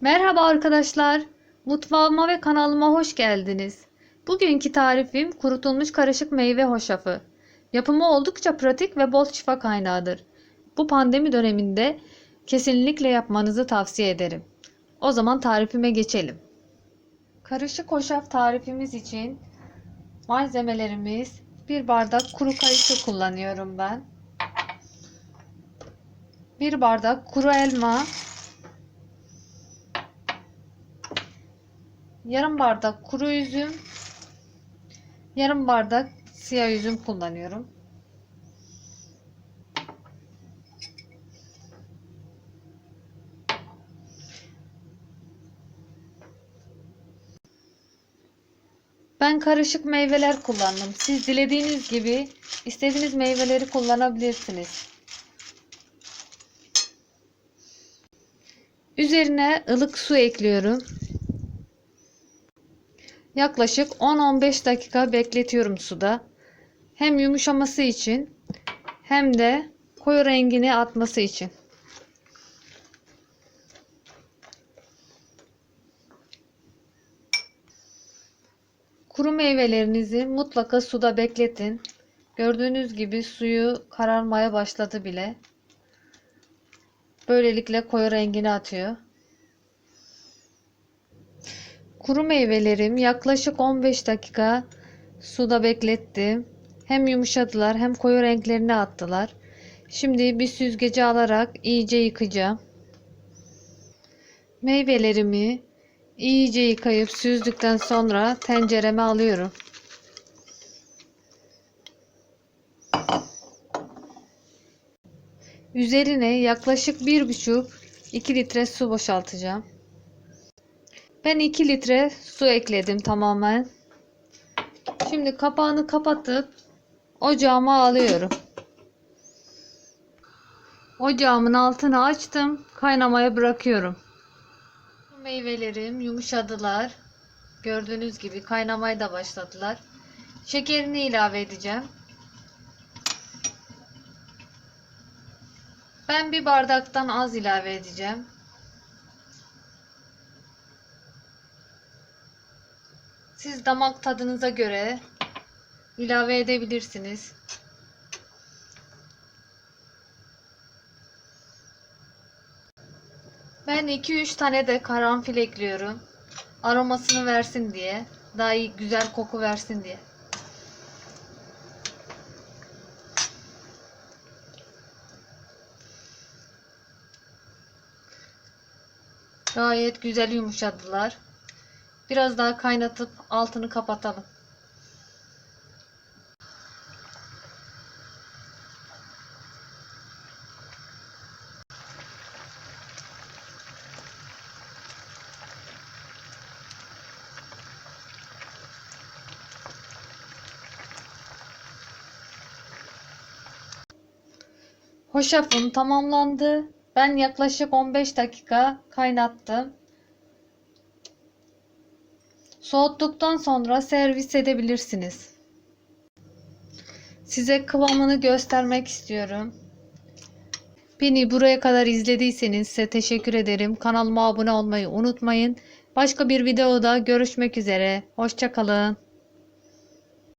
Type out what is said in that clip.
Merhaba arkadaşlar. Mutfağıma ve kanalıma hoş geldiniz. Bugünkü tarifim kurutulmuş karışık meyve hoşafı. Yapımı oldukça pratik ve bol şifa kaynağıdır. Bu pandemi döneminde kesinlikle yapmanızı tavsiye ederim. O zaman tarifime geçelim. Karışık hoşaf tarifimiz için malzemelerimiz bir bardak kuru kayısı kullanıyorum ben. Bir bardak kuru elma, yarım bardak kuru üzüm, yarım bardak siyah üzüm kullanıyorum. Ben karışık meyveler kullandım. Siz dilediğiniz gibi istediğiniz meyveleri kullanabilirsiniz. Üzerine ılık su ekliyorum. Yaklaşık 10-15 dakika bekletiyorum suda. Hem yumuşaması için hem de koyu rengini atması için. Kuru meyvelerinizi mutlaka suda bekletin. Gördüğünüz gibi suyu kararmaya başladı bile. Böylelikle koyu rengini atıyor. Kuru meyvelerim yaklaşık 15 dakika suda beklettim. Hem yumuşadılar hem koyu renklerini attılar. Şimdi bir süzgece alarak iyice yıkayacağım. Meyvelerimi iyice yıkayıp süzdükten sonra tencereme alıyorum. Üzerine yaklaşık 1,5-2 litre su boşaltacağım. Ben 2 litre su ekledim tamamen. Şimdi kapağını kapatıp ocağıma alıyorum. Ocağımın altını açtım. Kaynamaya bırakıyorum. Meyvelerim yumuşadılar. Gördüğünüz gibi kaynamaya da başladılar. Şekerini ilave edeceğim. Ben bir bardaktan az ilave edeceğim. Siz damak tadınıza göre ilave edebilirsiniz. Ben 2-3 tane de karanfil ekliyorum. Aromasını versin diye. Daha iyi güzel koku versin diye. Gayet güzel yumuşadılar. Biraz daha kaynatıp altını kapatalım. Hoşafım tamamlandı. Ben yaklaşık 15 dakika kaynattım. Soğuttuktan sonra servis edebilirsiniz. Size kıvamını göstermek istiyorum. Beni buraya kadar izlediyseniz size teşekkür ederim. Kanalıma abone olmayı unutmayın. Başka bir videoda görüşmek üzere. Hoşçakalın.